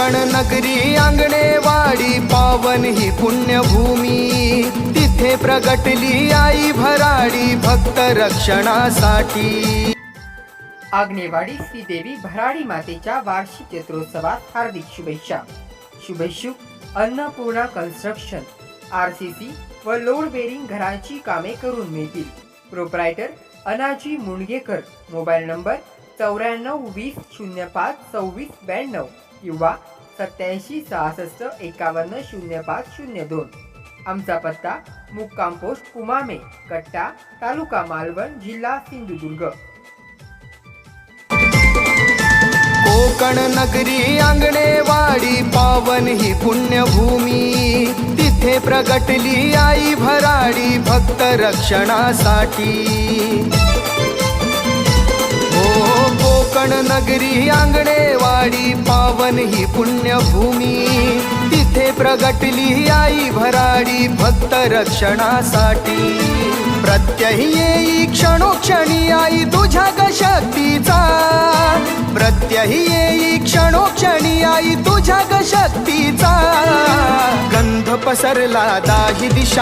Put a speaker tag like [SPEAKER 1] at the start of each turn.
[SPEAKER 1] कोकण नगरी आंगणेवाडी पावन ही पुण्यभूमी. तिथे प्रगटली आई भराडी भक्त रक्षणासाठी.
[SPEAKER 2] आग्नेवाडी श्रीदेवी भराडी मातेच्या वार्षिक जत्रोत्सवात हार्दिक शुभेच्छा. शुभेच्छुक Annapurna construction R C C व लोड बेरिंग घरांची कामे करून मिळतील. Proprietor Anaji Mungekar mobile number चौऱ्याण्णव वीस शून्य पाच सव्वीस ब्याण्णव. किंवा सत्याऐंशी सहासष्ट एकावन्न शून्य पाच शून्य दोन. आमचा पत्ता मुक्काम पोस्ट कुमामे कट्टा तालुका मालवण जिल्हा सिंधुदुर्ग.
[SPEAKER 1] कोकण नगरी आंगणेवाडी पावन ही पुण्यभूमी. तिथे प्रगटली आई भराडी भक्त रक्षणासाठी. कोकण नगरी आंगणे वाडी पावन ही पुण्यभूमी. तिथे प्रगटली आई भराडी भक्त रक्षणासाठी. प्रत्यही येई क्षणोक्षणी आई तुझ्या ग शक्तीचा प्रत्यही येई क्षणोक्षणी आई तुझ्या ग शक्तीचा गंध पसरला दाही दिशा